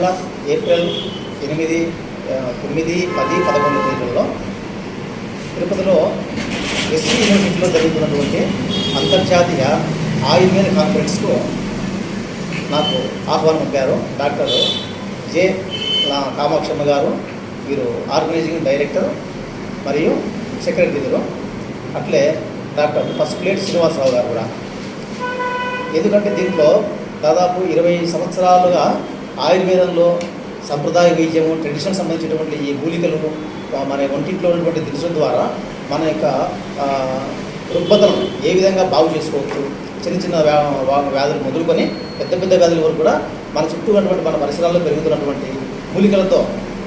నెల ఏప్రిల్ ఎనిమిది తొమ్మిది పది పదకొండు తేదీల్లో తిరుపతిలో ఎస్సీ యూనివర్సిటీలో జరుగుతున్నటువంటి అంతర్జాతీయ ఆయుర్వేద కాన్ఫరెన్స్కు నాకు ఆహ్వానం పంపారు డాక్టర్ జె కామాక్షమ్మ గారు. వీరు ఆర్గనైజింగ్ డైరెక్టర్ మరియు సెక్రటరీలు. అట్లే డాక్టర్ ఫస్ట్ ప్లేట్ శ్రీనివాసరావు గారు కూడా. ఎందుకంటే దీంట్లో దాదాపు ఇరవై సంవత్సరాలుగా ఆయుర్వేదంలో సంప్రదాయ వైద్యము ట్రెడిషన్ సంబంధించినటువంటి ఈ మూలికలు మన ఒంటింట్లో ఉన్నటువంటి దినుసుల ద్వారా మన యొక్క ఆ, ఏ విధంగా బాగు చేసుకోవచ్చు చిన్న చిన్న వ్యా వ్యాధులు మొదలుకొని పెద్ద పెద్ద వ్యాధుల వరకు కూడా మన చుట్టూ ఉన్నటువంటి మన పరిసరాల్లో పెరుగుతున్నటువంటి మూలికలతో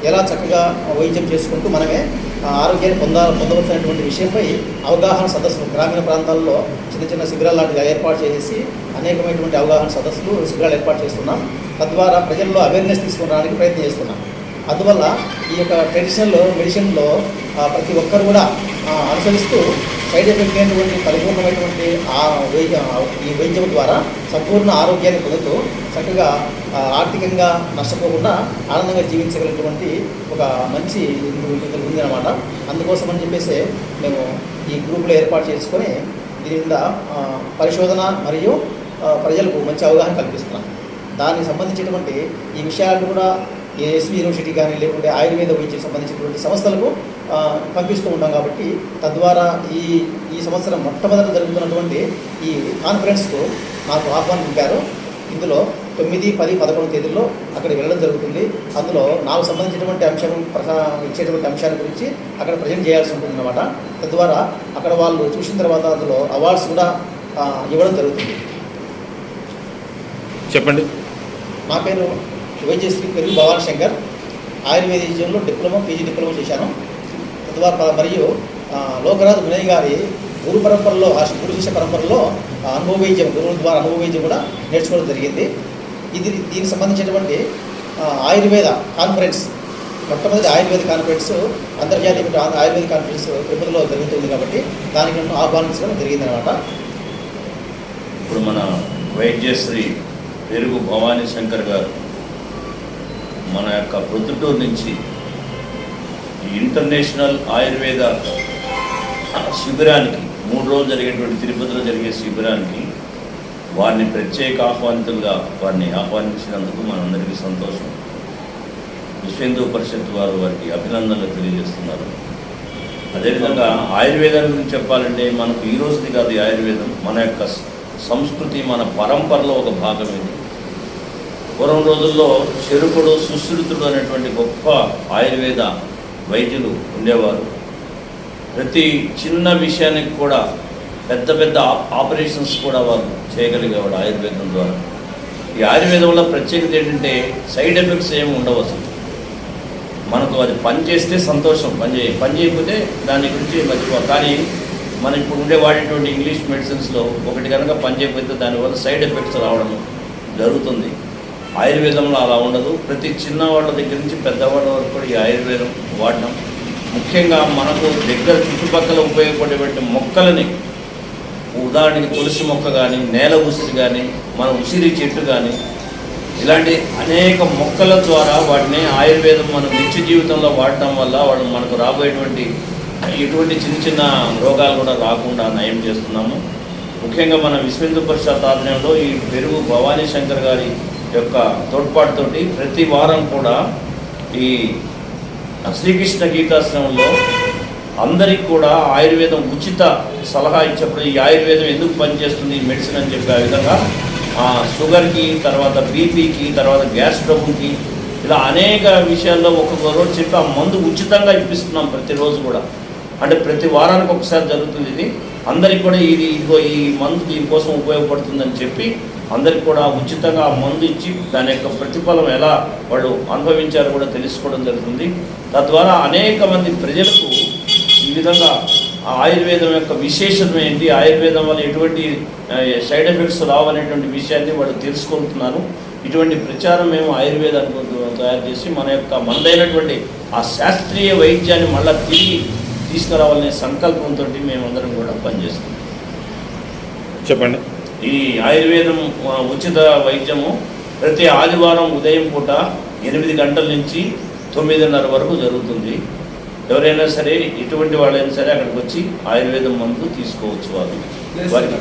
ఎలా చక్కగా వైద్యం చేసుకుంటూ మనమే ఆరోగ్యాన్ని పొంద పొందవలసినటువంటి విషయంపై అవగాహన సదస్సులు గ్రామీణ ప్రాంతాల్లో చిన్న చిన్న శిబిరాలు లాంటివి ఏర్పాటు చేసి అనేకమైనటువంటి అవగాహన సదస్సులు శిబిరాలు ఏర్పాటు చేస్తున్నాం. తద్వారా ప్రజల్లో అవేర్నెస్ తీసుకురావడానికి ప్రయత్నం చేస్తున్నాం. అందువల్ల ఈ యొక్క ట్రెడిషనల్ మెడిసిన్లో ప్రతి ఒక్కరు కూడా అనుసరిస్తూ సైడ్ ఎఫెక్ట్ పరిపూర్ణమైనటువంటి ఆ ఈ వైద్యం ద్వారా సంపూర్ణ ఆరోగ్యాన్ని పొందుతూ చక్కగా ఆర్థికంగా నష్టపోకుండా ఆనందంగా జీవించగలిగినటువంటి ఒక మంచి ఉంది అనమాట అందుకోసం అని చెప్పేసి మేము ఈ గ్రూపులో ఏర్పాటు చేసుకొని దీని మీద పరిశోధన మరియు ప్రజలకు మంచి అవగాహన కల్పిస్తున్నాం. దానికి సంబంధించినటువంటి ఈ విషయాలను కూడా ఎస్వి యూనివర్సిటీ కానీ లేకుంటే ఆయుర్వేద వైద్యం సంబంధించినటువంటి సంస్థలకు పంపిస్తూ ఉంటాం కాబట్టి తద్వారా ఈ ఈ సంవత్సరం మొట్టమొదట జరుగుతున్నటువంటి ఈ కాన్ఫరెన్స్కు నాకు ఆహ్వానం పంపారు. ఇందులో తొమ్మిది పది పదకొండు తేదీల్లో అక్కడికి వెళ్ళడం జరుగుతుంది. అందులో నాకు సంబంధించినటువంటి అంశం ప్రసా ఇచ్చేటువంటి అంశాల గురించి అక్కడ ప్రజెంట్ చేయాల్సి ఉంటుంది అనమాట తద్వారా అక్కడ వాళ్ళు చూసిన తర్వాత అందులో అవార్డ్స్ కూడా ఇవ్వడం జరుగుతుంది. చెప్పండి. నా పేరు Vaidyasri Perugu Bhavan Shankar Ayurveda diploma PG diploma చేశాను. తద్వారా మరియు ఆ, లోకరాజు వినయ్ గారి గురు పరంపరలో గురు శిష్య పరంపరలో ఆ, అనుభవ వైద్యం గురువుల ద్వారా అనుభవ వైద్యం కూడా నేర్చుకోవడం జరిగింది. ఇది దీనికి సంబంధించినటువంటి ఆయుర్వేద కాన్ఫరెన్స్ మొట్టమొదటి ఆయుర్వేద కాన్ఫరెన్స్ అంతర్జాతీయ ఆయుర్వేద కాన్ఫరెన్స్ తిరుపతిలో జరుగుతుంది కాబట్టి దానికి నన్ను ఆహ్వానించడం జరిగిందనమాట ఇప్పుడు మన వైద్యశ్రీ పెరుగు భవానీ శంకర్ గారు మన యొక్క ప్రొద్దుటూరు నుంచి ఇంటర్నేషనల్ ఆయుర్వేద శిబిరానికి మూడు రోజులు జరిగేటువంటి తిరుపతిలో జరిగే శిబిరానికి వారిని ప్రత్యేక ఆహ్వానితులుగా వారిని ఆహ్వానించినందుకు మనందరికీ సంతోషం. విశ్వ పరిషత్ వారు వారికి అభినందనలు తెలియజేస్తున్నారు. అదేవిధంగా ఆయుర్వేదం గురించి చెప్పాలంటే మనకు ఈ రోజుది కాదు ఆయుర్వేదం. మన యొక్క సంస్కృతి మన పరంపరలో ఒక భాగం ఇది. పూర్వం రోజుల్లో చెరుకుడు సుశ్రుతుడు అనేటువంటి గొప్ప ఆయుర్వేద వైద్యులు ఉండేవారు. ప్రతి చిన్న విషయానికి కూడా పెద్ద పెద్ద ఆపరేషన్స్ కూడా వారు చేయగలిగేవాడు ఆయుర్వేదం ద్వారా. ఈ ఆయుర్వేదం వల్ల ప్రత్యేకత ఏంటంటే సైడ్ ఎఫెక్ట్స్ ఏమి ఉండవు అసలు. మనకు అది పని చేస్తే సంతోషం పని చేయ పని చేయకపోతే దాని గురించి మర్చిపో కానీ మనం ఇప్పుడు ఉండే వాడేటువంటి ఇంగ్లీష్ మెడిసిన్స్లో ఒకటి కనుక పని చేయకపోతే దానివల్ల సైడ్ ఎఫెక్ట్స్ రావడం జరుగుతుంది. ఆయుర్వేదంలో అలా ఉండదు. ప్రతి చిన్నవాళ్ళ దగ్గర నుంచి పెద్దవాళ్ళ వరకు కూడా ఈ ఆయుర్వేదం వాడడం. ముఖ్యంగా మనకు దగ్గర చుట్టుపక్కల ఉపయోగపడేటువంటి మొక్కలని ఉదాహరణకి తులసి మొక్క కానీ నేల ఉసిరి కానీ మన ఉసిరి చెట్టు కానీ ఇలాంటి అనేక మొక్కల ద్వారా వాటిని ఆయుర్వేదం మనం నిత్య జీవితంలో వాడటం వల్ల వాళ్ళు మనకు రాబోయేటువంటి ఇటువంటి చిన్న చిన్న రోగాలు కూడా రాకుండా నయం చేస్తున్నాము. ముఖ్యంగా మన విశ్వేంద్ర పరిషత్ ఆధ్వర్యంలో ఈ పెరుగు భవానీ శంకర్ గారి యొక్క తోడ్పాటుతోటి ప్రతి వారం కూడా ఈ శ్రీకృష్ణ గీతాశ్రమంలో అందరికి కూడా ఆయుర్వేదం ఉచిత సలహా ఇచ్చేప్పుడు ఈ ఆయుర్వేదం ఎందుకు పనిచేస్తుంది ఈ మెడిసిన్ అని చెప్పే విధంగా ఆ, షుగర్కి తర్వాత బీపీకి తర్వాత గ్యాస్ ట్రబుల్కి ఇలా అనేక విషయాల్లో ఒక్కొక్క రోజు చెప్పి ఆ మందు ఉచితంగా ఇప్పిస్తున్నాం ప్రతిరోజు కూడా. అంటే ప్రతి వారానికి ఒకసారి జరుగుతుంది ఇది. అందరికి కూడా ఇది ఇదిగో ఈ మందు దీనికోసం ఉపయోగపడుతుందని చెప్పి అందరికి కూడా ఉచితంగా మందు ఇచ్చి దాని యొక్క ప్రతిఫలం ఎలా వాళ్ళు అనుభవించారో కూడా తెలుసుకోవడం జరుగుతుంది. తద్వారా అనేక మంది ప్రజలకు ఈ విధంగా ఆయుర్వేదం యొక్క విశేషం ఏంటి ఆయుర్వేదం వల్ల ఎటువంటి సైడ్ ఎఫెక్ట్స్ రావనేటువంటి విషయాన్ని వాళ్ళు తెలుసుకుంటున్నారు. ఇటువంటి ప్రచారం మేము ఆయుర్వేదాన్ని తయారు చేసి మన యొక్క మనదైనటువంటి ఆ శాస్త్రీయ వైద్యాన్ని మళ్ళీ తిరిగి తీసుకురావాలనే సంకల్పంతో మేమందరం కూడా పనిచేస్తున్నాం. చెప్పండి. ఈ ఆయుర్వేదం ఉచిత వైద్యము ప్రతి ఆదివారం ఉదయం పూట ఎనిమిది గంటల నుంచి తొమ్మిదిన్నర వరకు జరుగుతుంది. ఎవరైనా సరే ఎటువంటి వాళ్ళైనా సరే అక్కడికి వచ్చి ఆయుర్వేదం మందు తీసుకోవచ్చు వారు వారికి